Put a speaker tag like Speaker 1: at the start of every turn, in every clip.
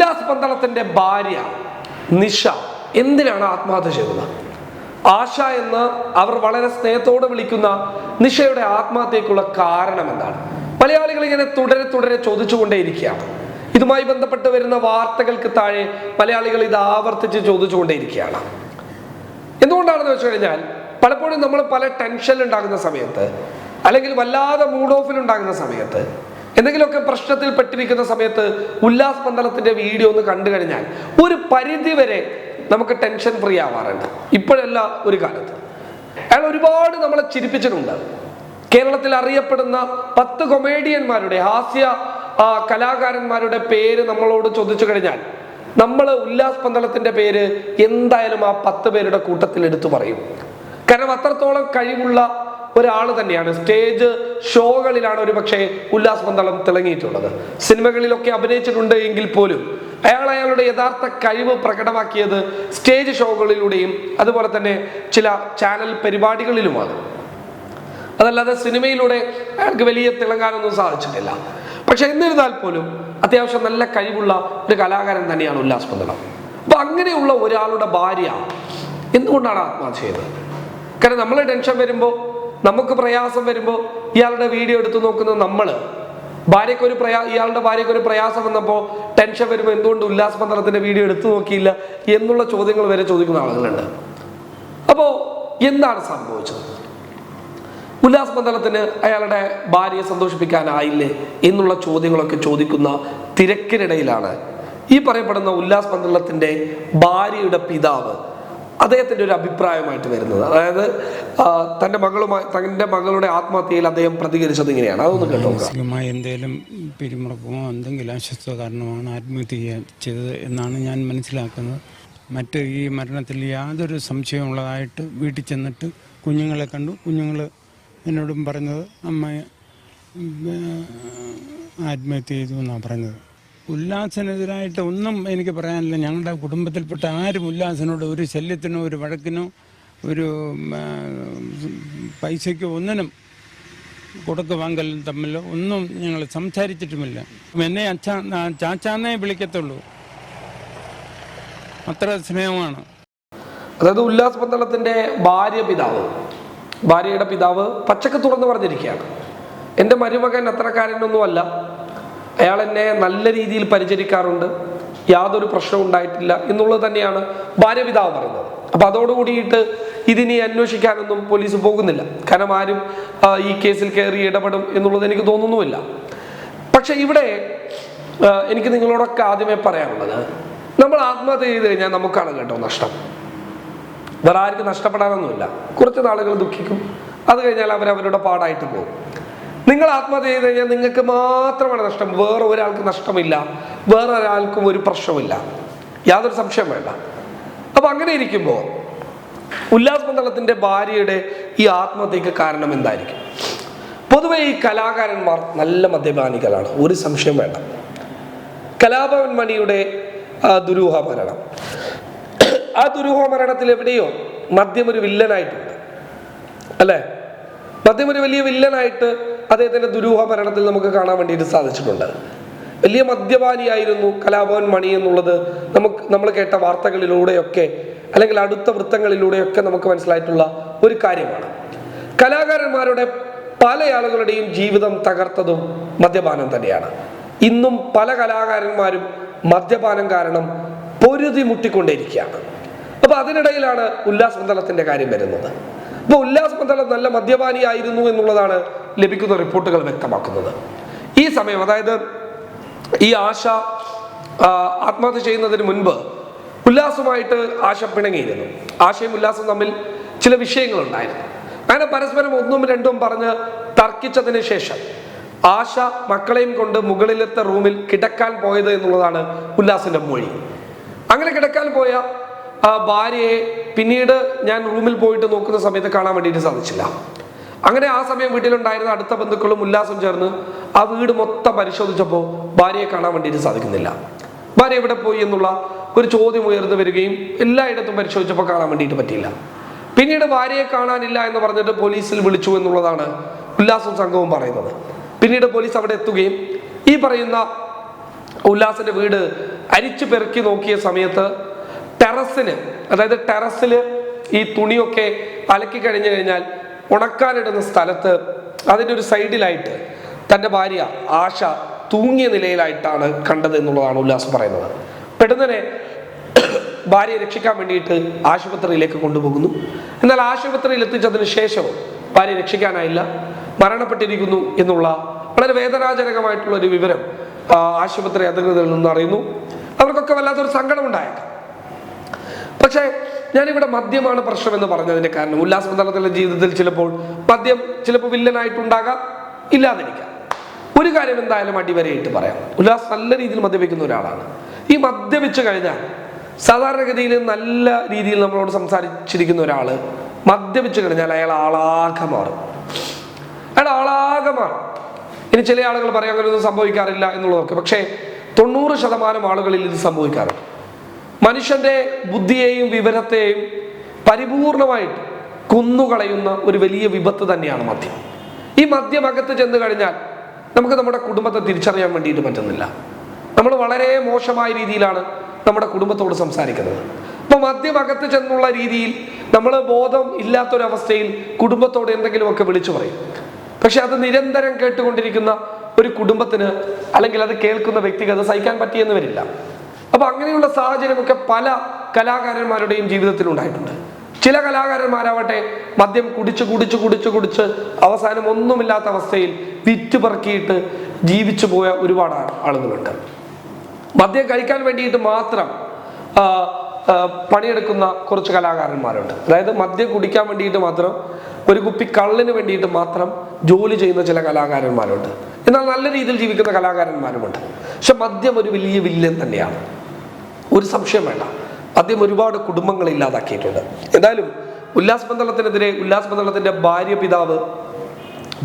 Speaker 1: ഉല്ലാസ് പന്തളത്തിന്റെ ഭാര്യ നിഷ എന്തിനാണ് ആത്മഹത്യ ചെയ്തത്? ആശ എന്ന് അവർ വളരെ സ്നേഹത്തോടെ വിളിക്കുന്ന നിഷയുടെ ആത്മഹത്യക്കുള്ള കാരണം എന്താണ്? മലയാളികൾ ഇങ്ങനെ തുടരെ തുടരെ ചോദിച്ചുകൊണ്ടേയിരിക്കുകയാണ്. ഇതുമായി ബന്ധപ്പെട്ട് വരുന്ന വാർത്തകൾക്ക് താഴെ മലയാളികൾ ഇത് ആവർത്തിച്ച് ചോദിച്ചുകൊണ്ടേയിരിക്കുകയാണ്. എന്തുകൊണ്ടാണെന്ന് വെച്ച് കഴിഞ്ഞാൽ പലപ്പോഴും നമ്മൾ പല ടെൻഷൻ ഉണ്ടാകുന്ന സമയത്ത് അല്ലെങ്കിൽ വല്ലാതെ മൂഡ് ഓഫിൽ ഉണ്ടാകുന്ന സമയത്ത് എന്തെങ്കിലുമൊക്കെ പ്രശ്നത്തിൽ പെട്ടിരിക്കുന്ന സമയത്ത് ഉല്ലാസ് പന്തളത്തിന്റെ വീഡിയോ ഒന്ന് കണ്ടു കഴിഞ്ഞാൽ ഒരു പരിധി വരെ നമുക്ക് ടെൻഷൻ ഫ്രീ ആവാറുണ്ട്. ഇപ്പോഴല്ല ഒരു കാലത്ത്. അയാൾ ഒരുപാട് നമ്മളെ ചിരിപ്പിച്ചിട്ടുണ്ട്. കേരളത്തിൽ അറിയപ്പെടുന്ന പത്ത് കൊമേഡിയന്മാരുടെ ഹാസ്യ കലാകാരന്മാരുടെ പേര് നമ്മളോട് ചോദിച്ചു കഴിഞ്ഞാൽ നമ്മൾ ഉല്ലാസ് പന്തളത്തിന്റെ പേര് എന്തായാലും ആ പത്ത് പേരുടെ കൂട്ടത്തിൽ എടുത്തു പറയും. കാരണം അത്രത്തോളം കഴിവുള്ള ഒരാൾ തന്നെയാണ്. സ്റ്റേജ് ഷോകളിലാണ് ഒരു പക്ഷേ ഉല്ലാസ് പന്തളം തിളങ്ങിയിട്ടുള്ളത്. സിനിമകളിലൊക്കെ അഭിനയിച്ചിട്ടുണ്ട് എങ്കിൽ പോലും അയാൾ അയാളുടെ യഥാർത്ഥ കഴിവ് പ്രകടമാക്കിയത് സ്റ്റേജ് ഷോകളിലൂടെയും അതുപോലെ തന്നെ ചില ചാനൽ പരിപാടികളിലുമാണ്. അതല്ലാതെ സിനിമയിലൂടെ അയാൾക്ക് വലിയ തിളങ്ങാനൊന്നും സാധിച്ചിട്ടില്ല. പക്ഷെ എന്നിരുന്നാൽ പോലും അത്യാവശ്യം നല്ല കഴിവുള്ള ഒരു കലാകാരൻ തന്നെയാണ് ഉല്ലാസ് പന്തളം. അപ്പൊ അങ്ങനെയുള്ള ഒരാളുടെ ഭാര്യ എന്തുകൊണ്ടാണ് ആത്മഹത്യ ചെയ്തത്? കാരണം നമ്മൾ ടെൻഷൻ വരുമ്പോൾ നമുക്ക് പ്രയാസം വരുമ്പോൾ ഇയാളുടെ വീഡിയോ എടുത്തു നോക്കുന്നത് നമ്മൾ ഭാര്യയ്ക്ക് ഒരു പ്രയാ ഇയാളുടെ ഭാര്യയ്ക്ക് ഒരു പ്രയാസം വന്നപ്പോൾ ടെൻഷൻ വരുമ്പോൾ എന്തുകൊണ്ട് ഉല്ലാസ് പന്തളത്തിന്റെ വീഡിയോ എടുത്തു നോക്കിയില്ല എന്നുള്ള ചോദ്യങ്ങൾ വരെ ചോദിക്കുന്ന ആളുകളുണ്ട്. അപ്പോൾ എന്താണ് സംഭവിച്ചത്? ഉല്ലാസ് മണ്ഡലത്തിന് അയാളുടെ ഭാര്യയെ സന്തോഷിപ്പിക്കാനായില്ലേ എന്നുള്ള ചോദ്യങ്ങളൊക്കെ ചോദിക്കുന്ന തിരക്കിനിടയിലാണ് ഈ പറയപ്പെടുന്ന ഉല്ലാസ് മണ്ഡലത്തിന്റെ ഭാര്യയുടെ പിതാവ് അദ്ദേഹത്തിന്റെ ഒരു അഭിപ്രായമായിട്ട് വരുന്നത്. അതായത് തന്റെ മകളുമായി തന്റെ മകളുടെ ആത്മഹത്യയിൽ അദ്ദേഹം പ്രതികരിച്ചത് ഇങ്ങനെയാണ്. അതൊന്ന് കേട്ടോ.
Speaker 2: മാനസികമായ എന്തെങ്കിലും പിരിമുറക്കമോ എന്തെങ്കിലും അസ്വസ്ഥ കാരണമാണ് ആത്മഹത്യ ചെയ്തത് എന്നാണ് ഞാൻ മനസ്സിലാക്കുന്നത്. മറ്റ് ഈ മരണത്തിൽ യാതൊരു സംശയമുള്ളതായിട്ട് വീട്ടിൽ ചെന്നിട്ട് കുഞ്ഞുങ്ങളെ കണ്ടു. കുഞ്ഞുങ്ങൾ എന്നോടും പറഞ്ഞത് അമ്മ ആത്മഹത്യ ചെയ്തു എന്നാണ് പറഞ്ഞത്. ഉല്ലാസനെതിരായിട്ട് ഒന്നും എനിക്ക് പറയാനില്ല. ഞങ്ങളുടെ കുടുംബത്തിൽപ്പെട്ട ആരും ഉല്ലാസനോട് ഒരു ശല്യത്തിനോ ഒരു വഴക്കിനോ ഒരു പൈസയ്ക്കോ ഒന്നിനും കൊടുക്ക് വാങ്കലും തമ്മിൽ ഒന്നും ഞങ്ങൾ സംസാരിച്ചിട്ടുമില്ല. എന്നെ അച്ഛാ ചാച്ചാന്നേ വിളിക്കത്തുള്ളൂ. അത്ര സ്നേഹമാണ്.
Speaker 1: അതായത് ഉല്ലാസ് പന്തളത്തിന്റെ ഭാര്യ പിതാവ് ഭാര്യയുടെ പിതാവ് പച്ചക്ക് തുറന്നു പറഞ്ഞിരിക്കുകയാണ്. എന്റെ മരുമകൻ അത്രക്കാരനൊന്നുമല്ല അയാൾ എന്നെ നല്ല രീതിയിൽ പരിചരിക്കാറുണ്ട്. യാതൊരു പ്രശ്നവും ഉണ്ടായിട്ടില്ല എന്നുള്ളത് തന്നെയാണ് ഭാര്യ പിതാവ് പറയുന്നത്. അപ്പൊ അതോടുകൂടിയിട്ട് ഇതിനി അന്വേഷിക്കാനൊന്നും പോലീസ് പോകുന്നില്ല. കാരണം ആരും ഈ കേസിൽ കയറി ഇടപെടും എന്നുള്ളത് എനിക്ക് തോന്നുന്നുമില്ല. പക്ഷെ ഇവിടെ എനിക്ക് നിങ്ങളോടൊക്കെ ആദ്യമേ പറയാനുള്ളത് നമ്മൾ ആത്മഹത്യ ചെയ്ത് കഴിഞ്ഞാൽ നമുക്കാണ് കേട്ടോ നഷ്ടം. വേറെ ആർക്കും നഷ്ടപ്പെടാനൊന്നുമില്ല. കുറച്ച് നാളുകൾ ദുഃഖിക്കും. അത് കഴിഞ്ഞാൽ അവർ അവരുടെ പാടായിട്ട് പോകും. നിങ്ങൾ ആത്മഹത്യ ചെയ്ത് കഴിഞ്ഞാൽ നിങ്ങൾക്ക് മാത്രമാണ് നഷ്ടം. വേറെ ഒരാൾക്ക് നഷ്ടമില്ല. വേറെ ഒരാൾക്കും ഒരു പ്രശ്നമില്ല യാതൊരു സംശയം വേണ്ട. അപ്പൊ അങ്ങനെ ഇരിക്കുമ്പോൾ ഉല്ലാസ് മണ്ഡലത്തിന്റെ ഭാര്യയുടെ ഈ ആത്മഹത്യക്ക് കാരണം എന്തായിരിക്കും? പൊതുവെ ഈ കലാകാരന്മാർ നല്ല മദ്യപാനികളാണ്. ഒരു സംശയം വേണ്ട. കലാഭവൻ മണിയുടെ ദുരൂഹ മരണം. ആ ദുരൂഹ മരണത്തിൽ എവിടെയോ മദ്യം ഒരു വില്ലനായിട്ടുണ്ട്. അല്ലേ? മദ്യം ഒരു വലിയ വില്ലനായിട്ട് അദ്ദേഹത്തിന്റെ ദുരൂഹ മരണത്തിൽ നമുക്ക് കാണാൻ വേണ്ടിയിട്ട് സാധിച്ചിട്ടുണ്ട്. വലിയ മദ്യപാനിയായിരുന്നു കലാഭവൻ മണി എന്നുള്ളത് നമുക്ക് നമ്മൾ കേട്ട വാർത്തകളിലൂടെയൊക്കെ അല്ലെങ്കിൽ അടുത്ത വൃത്തങ്ങളിലൂടെയൊക്കെ നമുക്ക് മനസ്സിലായിട്ടുള്ള ഒരു കാര്യമാണ്. കലാകാരന്മാരുടെ പല ആളുകളുടെയും ജീവിതം തകർത്തതും മദ്യപാനം തന്നെയാണ്. ഇന്നും പല കലാകാരന്മാരും മദ്യപാനം കാരണം പൊരുതി മുട്ടിക്കൊണ്ടേയിരിക്കുകയാണ്. അപ്പൊ അതിനിടയിലാണ് ഉല്ലാസ് മണ്ഡലത്തിന്റെ കാര്യം വരുന്നത്. അപ്പൊ ഉല്ലാസ് മണ്ഡലം നല്ല മദ്യപാനിയായിരുന്നു എന്നുള്ളതാണ് ലഭിക്കുന്ന റിപ്പോർട്ടുകൾ വ്യക്തമാക്കുന്നത്. ഈ സമയം അതായത് ഈ ആശ ആത്മഹത്യ ചെയ്യുന്നതിന് മുൻപ് ഉല്ലാസമായിട്ട് ആശ പിണങ്ങിയിരുന്നു. ആശയും ഉല്ലാസവും തമ്മിൽ ചില വിഷയങ്ങളുണ്ടായിരുന്നു. അങ്ങനെ പരസ്പരം ഒന്നും രണ്ടും പറഞ്ഞ് തർക്കിച്ചതിന് ശേഷം ആശ മക്കളെയും കൊണ്ട് മുകളിലത്തെ റൂമിൽ കിടക്കാൻ പോയത് എന്നുള്ളതാണ് ഉല്ലാസിന്റെ മൊഴി. അങ്ങനെ കിടക്കാൻ പോയ ഭാര്യയെ പിന്നീട് ഞാൻ റൂമിൽ പോയിട്ട് നോക്കുന്ന സമയത്ത് കാണാൻ വേണ്ടിയിട്ട് സാധിച്ചില്ല. അങ്ങനെ ആ സമയം വീട്ടിലുണ്ടായിരുന്ന അടുത്ത ബന്ധുക്കളും ഉല്ലാസം ചേർന്ന് ആ വീട് മൊത്തം പരിശോധിച്ചപ്പോൾ ഭാര്യയെ കാണാൻ വേണ്ടിയിട്ട് സാധിക്കുന്നില്ല. ഭാര്യ എവിടെ പോയി എന്നുള്ള ഒരു ചോദ്യം ഉയർന്നു വരികയും എല്ലായിടത്തും പരിശോധിച്ചപ്പോൾ കാണാൻ വേണ്ടിയിട്ട് പറ്റിയില്ല. പിന്നീട് ഭാര്യയെ കാണാനില്ല എന്ന് പറഞ്ഞിട്ട് പോലീസിൽ വിളിച്ചു എന്നുള്ളതാണ് ഉല്ലാസം സംഘവും പറയുന്നത്. പിന്നീട് പോലീസ് അവിടെ എത്തുകയും ഈ പറയുന്ന ഉല്ലാസിന്റെ വീട് അരിച്ചു പെറുക്കി നോക്കിയ സമയത്ത് ടെറസിന് അതായത് ടെറസിൽ ഈ തുണിയൊക്കെ അലക്കി കഴിഞ്ഞു കഴിഞ്ഞാൽ ഉണക്കാനിടുന്ന സ്ഥലത്ത് അതിന്റെ ഒരു സൈഡിലായിട്ട് തന്റെ ഭാര്യ ആശ തൂങ്ങിയ നിലയിലായിട്ടാണ് കണ്ടത് എന്നുള്ളതാണ് ഉല്ലാസ് പറയുന്നത്. പെട്ടെന്ന് ഭാര്യയെ രക്ഷിക്കാൻ വേണ്ടിയിട്ട് ആശുപത്രിയിലേക്ക് കൊണ്ടുപോകുന്നു. എന്നാൽ ആശുപത്രിയിൽ എത്തിച്ചതിന് ശേഷവും ഭാര്യ രക്ഷിക്കാനായില്ല. മരണപ്പെട്ടിരിക്കുന്നു എന്നുള്ള വളരെ വേദനാജനകമായിട്ടുള്ള ഒരു വിവരം ആശുപത്രി അധികൃതരിൽ നിന്ന് അറിയുന്നു. അവർക്കൊക്കെ വല്ലാത്തൊരു സങ്കടം ഉണ്ടായേക്കാം പക്ഷേ ഞാനിവിടെ മദ്യമാണ് പ്രശ്നം എന്ന് പറഞ്ഞതിന്റെ കാരണം ഉല്ലാസ് മണ്ഡലത്തിലെ ജീവിതത്തിൽ ചിലപ്പോൾ മദ്യം ചിലപ്പോൾ വില്ലനായിട്ടുണ്ടാകാം ഇല്ലാതിരിക്കാം. ഒരു കാര്യം എന്തായാലും അടിവരയിട്ട് പറയാം. ഉല്ലാസ് നല്ല രീതിയിൽ മദ്യപിക്കുന്ന ഒരാളാണ്. ഈ മദ്യപിച്ചു കഴിഞ്ഞാൽ സാധാരണഗതിയിൽ നല്ല രീതിയിൽ നമ്മളോട് സംസാരിച്ചിരിക്കുന്ന ഒരാൾ മദ്യപിച്ചു കഴിഞ്ഞാൽ അയാൾ ആളാകെ മാറും. അയാൾ ആളാകെ മാറും. ഇനി ചില ആളുകൾ പറയും അങ്ങനെയൊന്നും സംഭവിക്കാറില്ല എന്നുള്ളതൊക്കെ. പക്ഷേ തൊണ്ണൂറ് ശതമാനം ആളുകളിൽ ഇത് സംഭവിക്കാറുണ്ട്. മനുഷ്യന്റെ ബുദ്ധിയെയും വിവരത്തെയും പരിപൂർണമായിട്ട് കുന്നുകളയുന്ന ഒരു വലിയ വിപത്ത് തന്നെയാണ് മദ്യം. ഈ മദ്യം അകത്ത് ചെന്ന് കഴിഞ്ഞാൽ നമുക്ക് നമ്മുടെ കുടുംബത്തെ തിരിച്ചറിയാൻ വേണ്ടിയിട്ട് പറ്റുന്നില്ല. നമ്മൾ വളരെ മോശമായ രീതിയിലാണ് നമ്മുടെ കുടുംബത്തോട് സംസാരിക്കുന്നത്. അപ്പൊ മദ്യം അകത്ത് ചെന്നുള്ള രീതിയിൽ നമ്മൾ ബോധം ഇല്ലാത്തൊരവസ്ഥയിൽ കുടുംബത്തോട് എന്തെങ്കിലുമൊക്കെ വിളിച്ചു പറയും. പക്ഷെ അത് നിരന്തരം കേട്ടുകൊണ്ടിരിക്കുന്ന ഒരു കുടുംബത്തിന് അല്ലെങ്കിൽ അത് കേൾക്കുന്ന വ്യക്തിക്ക് അത് സഹിക്കാൻ പറ്റിയെന്ന് വരില്ല. അപ്പൊ അങ്ങനെയുള്ള സാഹചര്യമൊക്കെ പല കലാകാരന്മാരുടെയും ജീവിതത്തിൽ ഉണ്ടായിട്ടുണ്ട് ചില കലാകാരന്മാരാവട്ടെ മദ്യം കുടിച്ച് കുടിച്ച് കുടിച്ച് കുടിച്ച് അവസാനം ഒന്നുമില്ലാത്ത അവസ്ഥയിൽ വിറ്റുപെറുക്കിയിട്ട് ജീവിച്ചു പോയ ഒരുപാട് ആളുകളുണ്ട്. മദ്യം കഴിക്കാൻ വേണ്ടിയിട്ട് മാത്രം പണിയെടുക്കുന്ന കുറച്ച് കലാകാരന്മാരുണ്ട്. അതായത് മദ്യം കുടിക്കാൻ വേണ്ടിയിട്ട് മാത്രം ഒരു കുപ്പി കള്ളിന് വേണ്ടിയിട്ട് മാത്രം ജോലി ചെയ്യുന്ന ചില കലാകാരന്മാരുണ്ട്. എന്നാൽ നല്ല രീതിയിൽ ജീവിക്കുന്ന കലാകാരന്മാരുമുണ്ട്. പക്ഷെ മദ്യം ഒരു വലിയ വില്ലൻ തന്നെയാണ്. ഒരു സംശയം വേണ്ട. അദ്ദേഹം ഒരുപാട് കുടുംബങ്ങളെ ഇല്ലാതാക്കിയിട്ടുണ്ട്. എന്തായാലും ഉല്ലാസ് പന്തളത്തിനെതിരെ ഉല്ലാസ് പന്തളത്തിന്റെ ഭാര്യ പിതാവ്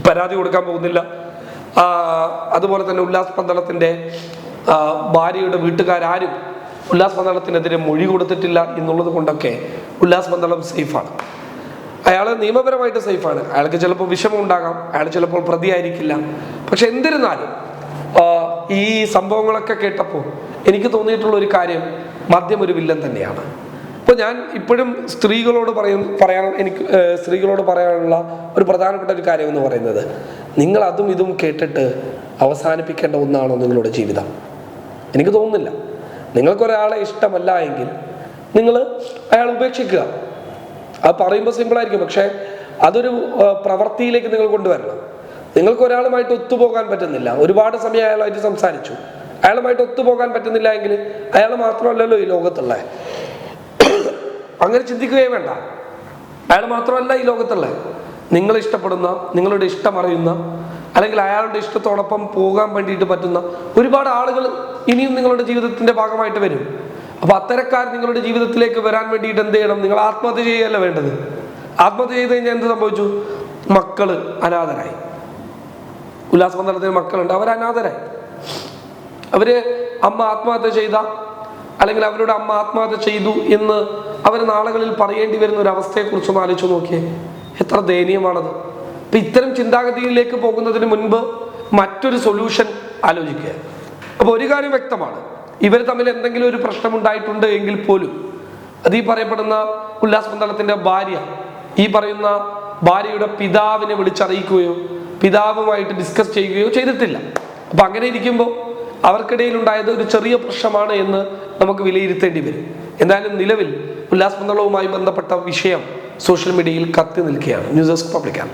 Speaker 1: പരാതി കൊടുക്കാൻ പോകുന്നില്ല. അതുപോലെ തന്നെ ഉല്ലാസ് പന്തളത്തിന്റെ ഭാര്യയുടെ വീട്ടുകാരും ഉല്ലാസ് പന്തളത്തിനെതിരെ മൊഴി കൊടുത്തിട്ടില്ല എന്നുള്ളത് കൊണ്ടൊക്കെ ഉല്ലാസ് പന്തളം സേഫാണ്. അയാൾ നിയമപരമായിട്ട് സേഫാണ്. അയാൾക്ക് ചിലപ്പോൾ വിഷമം ഉണ്ടാകാം അയാൾ ചിലപ്പോൾ പ്രതിയായിരിക്കില്ല. പക്ഷെ എന്നിരുന്നാലും ആ, ഈ സംഭവങ്ങളൊക്കെ കേട്ടപ്പോൾ എനിക്ക് തോന്നിയിട്ടുള്ള ഒരു കാര്യം മദ്യം ഒരു വില്ലൻ തന്നെയാണ്. ഇപ്പോൾ ഞാൻ ഇപ്പോഴും സ്ത്രീകളോട് പറയും പറയാൻ എനിക്ക് സ്ത്രീകളോട് പറയാനുള്ള ഒരു പ്രധാനപ്പെട്ട ഒരു കാര്യം എന്ന് പറയുന്നത് നിങ്ങൾ അതും ഇതും കേട്ടിട്ട് അവസാനിപ്പിക്കേണ്ട ഒന്നാണോ നിങ്ങളുടെ ജീവിതം? എനിക്ക് തോന്നുന്നില്ല. നിങ്ങൾക്കൊരാളെ ഇഷ്ടമല്ല എങ്കിൽ നിങ്ങൾ അയാൾ ഉപേക്ഷിക്കുക. അത് പറയുമ്പോൾ സിമ്പിളായിരിക്കും പക്ഷേ അതൊരു പ്രവൃത്തിയിലേക്ക് നിങ്ങൾ കൊണ്ടുവരണം. നിങ്ങൾക്ക് ഒരാളുമായിട്ട് ഒത്തുപോകാൻ പറ്റുന്നില്ല. ഒരുപാട് സമയം അയാളുമായിട്ട് സംസാരിച്ചു. അയാളുമായിട്ട് ഒത്തുപോകാൻ പറ്റുന്നില്ല എങ്കിൽ അയാൾ മാത്രമല്ലല്ലോ ഈ ലോകത്തുള്ള. അങ്ങനെ ചിന്തിക്കുകയേ വേണ്ട. അയാൾ മാത്രമല്ല ഈ ലോകത്തുള്ള. നിങ്ങൾ ഇഷ്ടപ്പെടുന്ന നിങ്ങളുടെ ഇഷ്ടം അറിയുന്ന അല്ലെങ്കിൽ അയാളുടെ ഇഷ്ടത്തോടൊപ്പം പോകാൻ വേണ്ടിയിട്ട് പറ്റുന്ന ഒരുപാട് ആളുകൾ ഇനിയും നിങ്ങളുടെ ജീവിതത്തിന്റെ ഭാഗമായിട്ട് വരും. അപ്പൊ അത്തരക്കാർ നിങ്ങളുടെ ജീവിതത്തിലേക്ക് വരാൻ വേണ്ടിയിട്ട് എന്ത് ചെയ്യണം? നിങ്ങൾ ആത്മഹത്യ ചെയ്യുകയല്ല വേണ്ടത്. ആത്മഹത്യ ചെയ്ത് കഴിഞ്ഞാൽ എന്ത് സംഭവിച്ചു? മക്കൾ അനാഥരായി. ഉല്ലാസ് മന്ദലത്തിന് മക്കളുണ്ട്. അവർ അനാഥരായി. അവർ അമ്മ ആത്മഹത്യ ചെയ്ത അല്ലെങ്കിൽ അവരുടെ അമ്മ ആത്മഹത്യ ചെയ്തു എന്ന് അവർ നാളുകളിൽ പറയേണ്ടി വരുന്ന ഒരു അവസ്ഥയെക്കുറിച്ചൊന്ന് ആലോചിച്ച് നോക്കിയേ. എത്ര ദയനീയമാണത്. അപ്പൊ ഇത്തരം ചിന്താഗതിയിലേക്ക് പോകുന്നതിന് മുൻപ് മറ്റൊരു സൊല്യൂഷൻ ആലോചിക്കുക. അപ്പോൾ ഒരു കാര്യം വ്യക്തമാണ്. ഇവർ തമ്മിൽ എന്തെങ്കിലും ഒരു പ്രശ്നം ഉണ്ടായിട്ടുണ്ട് എങ്കിൽ പോലും അത് ഈ പറയപ്പെടുന്ന ഉല്ലാസ് പന്തളത്തിന്റെ ഭാര്യ ഈ പറയുന്ന ഭാര്യയുടെ പിതാവിനെ വിളിച്ചറിയിക്കുകയോ പിതാവുമായിട്ട് ഡിസ്കസ് ചെയ്യുകയോ ചെയ്തിട്ടില്ല. അപ്പൊ അങ്ങനെ ഇരിക്കുമ്പോൾ അവർക്കിടയിൽ ഉണ്ടായത് ഒരു ചെറിയ പ്രശ്നമാണ് എന്ന് നമുക്ക് വിലയിരുത്തേണ്ടി വരും. എന്തായാലും നിലവിൽ ഉല്ലാസ് പന്തളവുമായി ബന്ധപ്പെട്ട വിഷയം സോഷ്യൽ മീഡിയയിൽ കത്തി നിൽക്കുകയാണ്. News desk പബ്ലിക്കാണ്